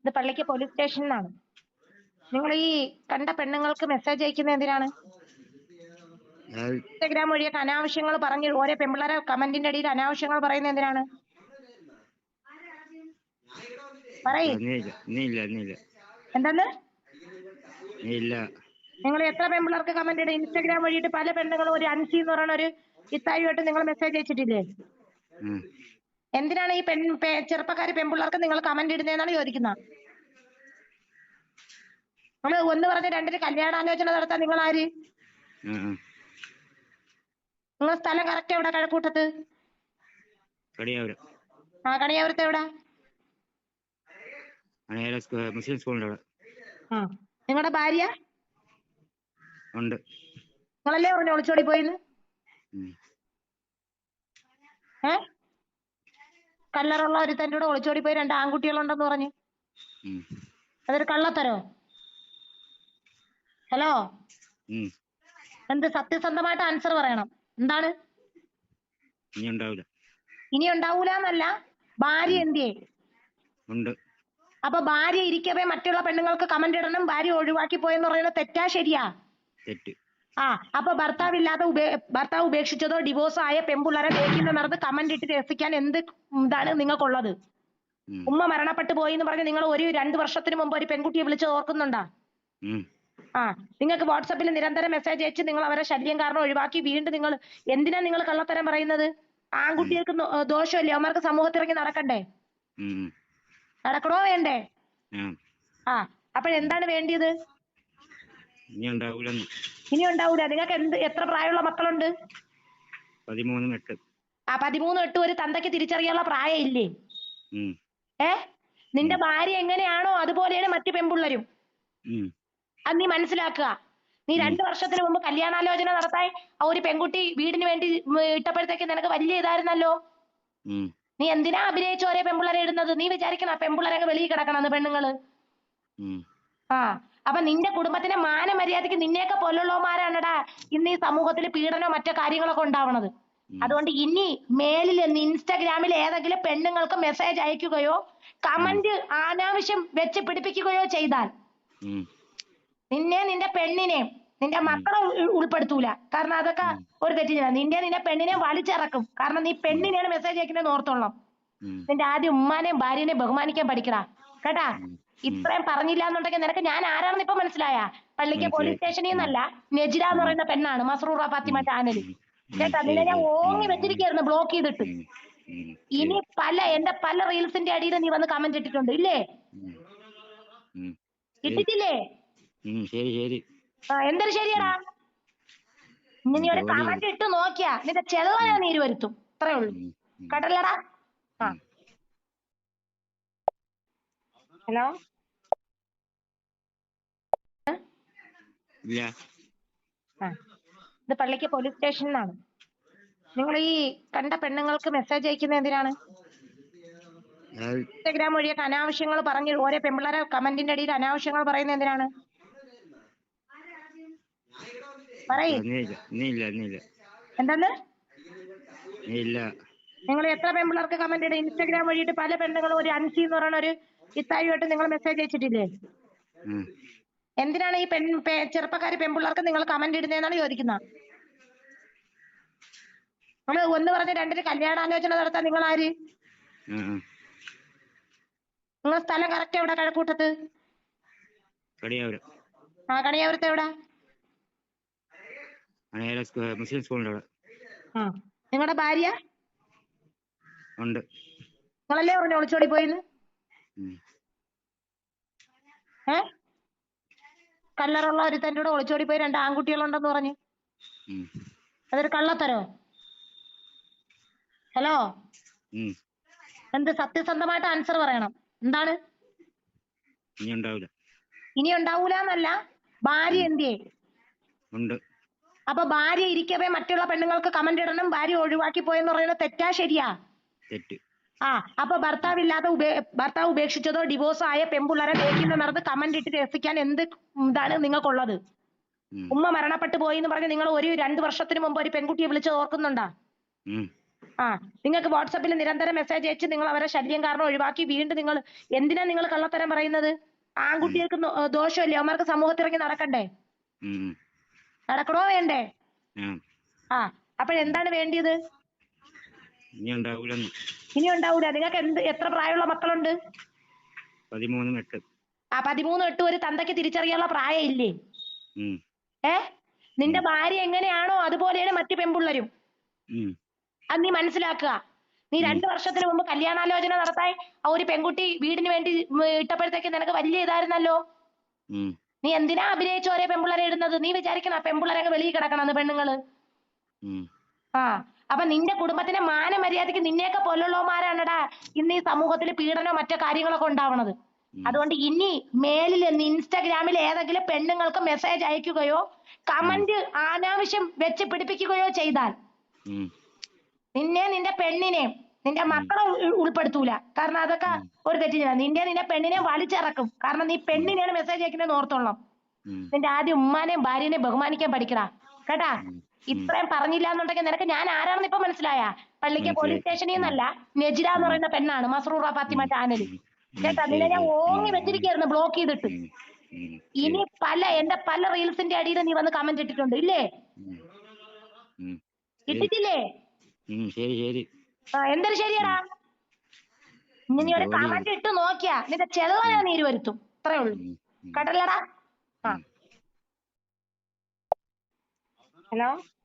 ഇത് പള്ളിക്ക് പോലീസ് സ്റ്റേഷനിലാണ് നിങ്ങൾ ഈ കണ്ട പെണ്ണുങ്ങൾക്ക് മെസ്സേജ് അയക്കുന്നത് എന്തിനാണ്? ഇൻസ്റ്റാഗ്രാം വഴിയൊക്കെ അനാവശ്യങ്ങൾ പറഞ്ഞ് ഓരോ പെമ്പിള്ളേരെ കമന്റിന്റെ അടിയിൽ അനാവശ്യങ്ങൾ പറയുന്നത് എന്തിനാണ്? എന്താണ് നിങ്ങൾ എത്ര പെമ്പിള്ളേർക്ക് കമന്റ് ഇടും? ഇൻസ്റ്റഗ്രാം വഴിയിട്ട് പല പെണ്ണുങ്ങളും ഒരു അൻസി എന്ന് പറയുന്ന ഒരു ഇത്തായുമായിട്ട് നിങ്ങൾ മെസ്സേജ് അയച്ചിട്ടില്ലേ. എന്തിനാണ് ഈ പെൺ ചെറുപ്പക്കാര് പെൺപിള്ളേർക്ക് നിങ്ങൾ കമന്റ് ഇടുന്നതെന്നാണ് ചോദിക്കുന്നത്? നമ്മൾ ഒന്ന് പറഞ്ഞ് രണ്ടിന് കല്യാണാലോചന നടത്താൻ നിങ്ങൾ ആര്. നിങ്ങൾ സ്ഥലം കറക്റ്റ് എവിടെ കഴക്കൂട്ടത്ത്? ആ കണിയാപുരത്ത് എവിടെ? മുസ്ലിം സ്കൂളിന്റെ അവിടെ. നിങ്ങളുടെ ഭാര്യ? ഉണ്ട്. നിങ്ങളല്ലേ പറഞ്ഞു ഒളിച്ചോടി പോയിന്ന്? ഉം. കല്ലറുള്ള ഒരുത്തന്റെ കൂടെ ഒളിച്ചോടി പോയി രണ്ട് ആൺകുട്ടികളുണ്ടെന്ന് പറഞ്ഞു. അതൊരു കള്ളത്തരോ. ഹലോ. എന്ത് സത്യസന്ധമായിട്ട് ആൻസർ പറയണം. എന്താണ്? ഇനി ഉണ്ടാവില്ല ഇനി ഉണ്ടാവൂലെന്നല്ല ഭാര്യ എന്തിയേ? ഉണ്ട്. അപ്പൊ ഭാര്യ ഇരിക്കവേ മറ്റുള്ള പെണ്ണുങ്ങൾക്ക് കമന്റ് ഇടണം. ഭാര്യ ഒഴിവാക്കി പോയെന്ന് പറയുന്നത് തെറ്റാ ശരിയാ? തെറ്റ്. ആ അപ്പൊ ഭർത്താവില്ലാതെ ഉപേ ഭർത്താവ് ഉപേക്ഷിച്ചതോ ഡിവോഴ്സ് ആയ പെമ്പുള്ളരെ തേക്കുന്ന നടന്ന് കമന്റ് ഇട്ട് രസിക്കാൻ എന്ത് ഇതാണ് നിങ്ങൾക്കുള്ളത്? ഉമ്മ മരണപ്പെട്ടു പോയി എന്ന് പറഞ്ഞ് നിങ്ങൾ ഒരു രണ്ടു വർഷത്തിന് മുമ്പ് ഒരു പെൺകുട്ടിയെ വിളിച്ച് ഓർക്കുന്നുണ്ടാ? ആ നിങ്ങൾക്ക് വാട്സപ്പിൽ നിരന്തരം മെസ്സേജ് അയച്ച് നിങ്ങൾ അവരെ ശല്യം കാരണം ഒഴിവാക്കി വീണ്ടും നിങ്ങൾ എന്തിനാ നിങ്ങൾ കള്ളത്തരം പറയുന്നത്? ആൺകുട്ടികൾക്ക് ദോഷമല്ലേ? അവന്മാർക്ക് സമൂഹത്തിറങ്ങി നടക്കണ്ടേ. നടക്കണോ വേണ്ടേ? ആ അപ്പോഴെന്താണ് വേണ്ടിയത്? ഇനി ഇനി ഉണ്ടാവൂല നിങ്ങൾക്ക് എന്ത് എത്ര പ്രായമുള്ള മക്കളുണ്ട്? പതിമൂന്നും എട്ട്. ആ പതിമൂന്ന് എട്ട് ഒരു തന്തയ്ക്ക് തിരിച്ചറിയാനുള്ള പ്രായം ഇല്ലേ. ഏ? നിന്റെ ഭാര്യ എങ്ങനെയാണോ അതുപോലെയാണ് മറ്റു പെൺപിള്ളരും. ഉം. അത് നീ മനസ്സിലാക്കുക. നീ രണ്ടു വർഷത്തിന് മുമ്പ് കല്യാണാലോചന നടത്താൻ ആ ഒരു പെൺകുട്ടി വീടിന് വേണ്ടി ഇട്ടപ്പോഴത്തേക്ക് നിനക്ക് വലിയ ഇതായിരുന്നല്ലോ. നീ എന്തിനാ അഭിനയിച്ച ഒരേ പെൺപിള്ളരെ ഇടുന്നത്? നീ വിചാരിക്കണ പെൺപിള്ളരൊക്കെ വെളിയിൽ കിടക്കണം പെണ്ണുങ്ങൾ. ആ. അപ്പൊ നിന്റെ കുടുംബത്തിന്റെ മാനമര്യാദക്ക് നിന്നെയൊക്കെ പോലുള്ളവന്മാരാണടാ ഇന്ന് ഈ സമൂഹത്തിൽ പീഡനോ മറ്റോ കാര്യങ്ങളൊക്കെ ഉണ്ടാവണത്. അതുകൊണ്ട് ഇനി മേലിൽ ഇൻസ്റ്റാഗ്രാമിൽ ഏതെങ്കിലും പെണ്ണുങ്ങൾക്ക് മെസ്സേജ് അയക്കുകയോ കമന്റ് അനാവശ്യം വെച്ച് പിടിപ്പിക്കുകയോ ചെയ്താൽ നിന്നെ നിന്റെ പെണ്ണിനെയും നിന്റെ മക്കളെ ഉൾപ്പെടുത്തൂല. കാരണം അതൊക്കെ ഒരു തെറ്റില്ല നിന്റെ നിന്റെ പെണ്ണിനെ വലിച്ചിറക്കും. കാരണം നീ പെണ്ണിനെയാണ് മെസ്സേജ് അയക്കുന്നത് ഓർത്തോളാം നിന്റെ ആദ്യം ഉമ്മാനെയും ഭാര്യനെയും ബഹുമാനിക്കാൻ പഠിക്കടാ. കേട്ടാ? ഇത്രയും പറഞ്ഞില്ല എന്നുണ്ടെങ്കിൽ നിനക്ക് ഞാൻ ആരാണെന്ന് ഇപ്പൊ മനസ്സിലായ? പള്ളിക്ക് പോലീസ് സ്റ്റേഷനിൽ നിന്നല്ല നെജിര എന്ന് പറയുന്ന പെണ്ണാണ് മസ്റൂറ ഫാത്തിമ ചാനലിൽ കേട്ടാ? നിന്നെ ഞാൻ ഓങ്ങി വെച്ചിരിക്കായിരുന്നു ബ്ലോക്ക് ചെയ്തിട്ട്. ഇനി പല എന്റെ പല റീൽസിന്റെ അടിയിൽ നീ വന്ന് കമന്റ് ഇട്ടിട്ടുണ്ട് ഇല്ലേ. ഇട്ടിട്ടില്ലേ ശരി. ശരി ആ, എന്തൊരു ശരിയടാ? ഇനി നീ ഒരു കമന്റ് ഇട്ട് നോക്കിയാ നിന്റെ ചെലവ ഞാൻ നീര് വരുത്തും അത്രേ ഉള്ളൂ. ഉം. ആ. ഹലോ? ഇത് പള്ളിക്ക് പോലീസ് സ്റ്റേഷനിലാണ്. നിങ്ങൾ ഈ കണ്ട പെണ്ണുങ്ങൾക്ക് മെസ്സേജ് അയക്കുന്ന എന്തിനാണ്? ഇൻസ്റ്റഗ്രാം വഴിയൊക്കെ അനാവശ്യങ്ങൾ പറഞ്ഞു ഓരോ പെമ്പിള്ളേരെ കമന്റിന്റെ അടിയിൽ അനാവശ്യങ്ങൾ പറയുന്നത് എന്തിനാണ്? പറയില്ല എന്താന്ന്? ഇല്ല. നിങ്ങൾ എത്ര പെൺപിള്ളേർക്ക് കമന്റ് ഇടും? ഇൻസ്റ്റാഗ്രാം വഴിയിട്ട് പല പെണ്ണുങ്ങളും ഒരു അൻസി എന്ന് പറയുന്ന ഒരു ഇത്തായിട്ട് നിങ്ങൾ മെസ്സേജ് അയച്ചിട്ടില്ലേ. എന്തിനാണ് ഈ പെൺ ചെറുപ്പക്കാർ പെൺപിള്ളേർക്ക് നിങ്ങൾ കമന്റ് ഇടുന്നതെന്നാണ് ചോദിക്കുന്നത് നമ്മൾ ഒന്ന് പറഞ്ഞ് രണ്ടിന് കല്യാണാലോചന നടത്താൻ നിങ്ങൾ ആര്. നിങ്ങൾ സ്ഥലം കറക്റ്റ് എവിടെ കഴക്കൂട്ടത്ത്? ആ കണിയാപുരത്ത് എവിടെ? അണേല സ്കൂ- മുസ്ലിം സ്കൂളിന്റെ അവിടെ. ആ നിങ്ങളുടെ ഭാര്യ? ഉണ്ട്. നിങ്ങളല്ലേ പറഞ്ഞു ഒളിച്ചോടി പോയിന്ന്. ഏ? കല്ലറുള്ള ഒരുത്തന്റെ കൂടെ ഒളിച്ചോടി പോയി രണ്ട് ആൺകുട്ടികളുണ്ടെന്ന് പറഞ്ഞു. അതൊരു കള്ളത്തരോ? ഹലോ. എന്ത് സത്യസന്ധമായിട്ട് ആൻസർ പറയണം. എന്താണ്? ഇനി ഉണ്ടാവില്ല ഇനി ഉണ്ടാവൂലെന്നല്ല ഭാര്യ എന്തിയേ? ഉണ്ട്. അപ്പൊ ഭാര്യ ഇരിക്കവേ മറ്റുള്ള പെണ്ണുങ്ങൾക്ക് കമന്റ് ഇടണം. ഭാര്യ ഒഴിവാക്കി പോയെന്ന് പറയുന്നത് തെറ്റാ ശരിയാ? തെറ്റ്. ആ അപ്പൊ ഭർത്താവില്ലാതെ ഉപേ ഭർത്താവ് ഉപേക്ഷിച്ചതോ ഡിവോഴ്സ് ആയ പെമ്പുള്ളരെ തേക്കുന്ന നടന്ന് കമന്റ് ഇട്ട് രസിക്കാൻ എന്ത് ഇതാണ് നിങ്ങൾക്കുള്ളത്? ഉമ്മ മരണപ്പെട്ടു പോയി എന്ന് പറഞ്ഞ് നിങ്ങൾ ഒരു രണ്ടു വർഷത്തിന് മുമ്പ് ഒരു പെൺകുട്ടിയെ വിളിച്ച് ഓർക്കുന്നുണ്ടാ? ആ നിങ്ങൾക്ക് വാട്സപ്പിൽ നിരന്തരം മെസ്സേജ് അയച്ച് നിങ്ങൾ അവരെ ശല്യം കാരണം ഒഴിവാക്കി വീണ്ടും നിങ്ങൾ എന്തിനാ നിങ്ങൾ കള്ളത്തരം പറയുന്നത്? ആൺകുട്ടികൾക്ക് ദോഷമല്ലേ? അവന്മാർക്ക് സമൂഹത്തിൽ ഇറങ്ങി നടക്കണ്ടേ. നടക്കണോ വേണ്ടേ? ആ ആ അപ്പോഴെന്താണ് വേണ്ടിയത്? ഇനി ഉണ്ടാവൂലെന്ന് ഇനി ഉണ്ടാവൂല നിങ്ങൾക്ക് എന്ത് എത്ര പ്രായമുള്ള മക്കളുണ്ട്? പതിമൂന്നും എട്ട്. ആ പതിമൂന്ന് എട്ട് ഒരു തന്തയ്ക്ക് തിരിച്ചറിയാനുള്ള പ്രായം ഇല്ലേ. ഏ? നിന്റെ ഭാര്യ എങ്ങനെയാണോ അതുപോലെയാണ് മറ്റു പെൺപിള്ളരും. അത് നീ മനസ്സിലാക്കുക. നീ രണ്ടു വർഷത്തിന് മുമ്പ് കല്യാണാലോചന നടത്താൻ ആ ഒരു പെൺകുട്ടി വീടിന് വേണ്ടി ഇട്ടപ്പോഴത്തേക്ക് നിനക്ക് വലിയ ഇതായിരുന്നല്ലോ. നീ എന്തിനാ അഭിനയിച്ച് ഒരേ പെൺപിള്ളരെ ഇടുന്നത്? നീ വിചാരിക്കണ പെൺപിള്ളരെ വെളിയിൽ കിടക്കണമെന്ന് പെണ്ണുങ്ങൾ. ആ അപ്പൊ നിന്റെ കുടുംബത്തിന്റെ മാനമര്യാദയ്ക്ക് നിന്നെയൊക്കെ പോലുള്ളവന്മാരാണടാ ഇന്ന് ഈ സമൂഹത്തിൽ പീഡനോ മറ്റോ കാര്യങ്ങളൊക്കെ ഉണ്ടാവണത്. അതുകൊണ്ട് ഇനി മേലിൽ ഇൻസ്റ്റാഗ്രാമിൽ ഏതെങ്കിലും പെണ്ണുങ്ങൾക്ക് മെസ്സേജ് അയക്കുകയോ കമന്റ് അനാവശ്യം വെച്ച് പിടിപ്പിക്കുകയോ ചെയ്താൽ നിന്നെ നിന്റെ പെണ്ണിനെ നിന്റെ മക്കളെ ഉൾ- ഉൾപ്പെടുത്തൂല. കാരണം അതൊക്കെ ഒരു തെറ്റില്ല. നിന്റെ നിന്റെ പെണ്ണിനെ വലിച്ചിറക്കും. കാരണം നീ പെണ്ണിനെയാണ് മെസ്സേജ് അയക്കുന്നത് ഓർത്തോളണം. നിന്റെ ആദ്യം ഉമ്മാനെയും ഭാര്യനെയും ബഹുമാനിക്കാൻ പഠിക്കടാ. കേട്ടാ ഇത്രയും പറഞ്ഞില്ല എന്നുണ്ടെങ്കിൽ നിനക്ക് ഞാൻ ആരാണെന്ന് ഇപ്പൊ മനസ്സിലായ? പള്ളിക്ക് പോലീസ് സ്റ്റേഷനിൽ നിന്നല്ല നെജിര എന്ന് പറയുന്ന പെണ്ണാണ് മസ്റൂറ ഫാത്തിമ ചാനൽ കേട്ടാ നിന്നെ ഞാൻ ഓങ്ങി വെച്ചിരിക്കായിരുന്നു ബ്ലോക്ക് ചെയ്തിട്ട്. ഇനി പല എന്റെ പല റീൽസിന്റെ അടിയിൽ നീ വന്ന് കമന്റ് ഇട്ടിട്ടുണ്ട് ഇല്ലേ. ഇട്ടിട്ടില്ലേ? ശരി ശരി. എന്തൊരു ശരിയടാ? ഇനി നീ ഒരു കമന്റ് ഇട്ട് നോക്കിയാ നിന്റെ ചെലവ ഞാൻ നീര് വരുത്തും അത്രേ ഉള്ളൂ. ഉം. ഉം. കടലടാ ആ ഹലോ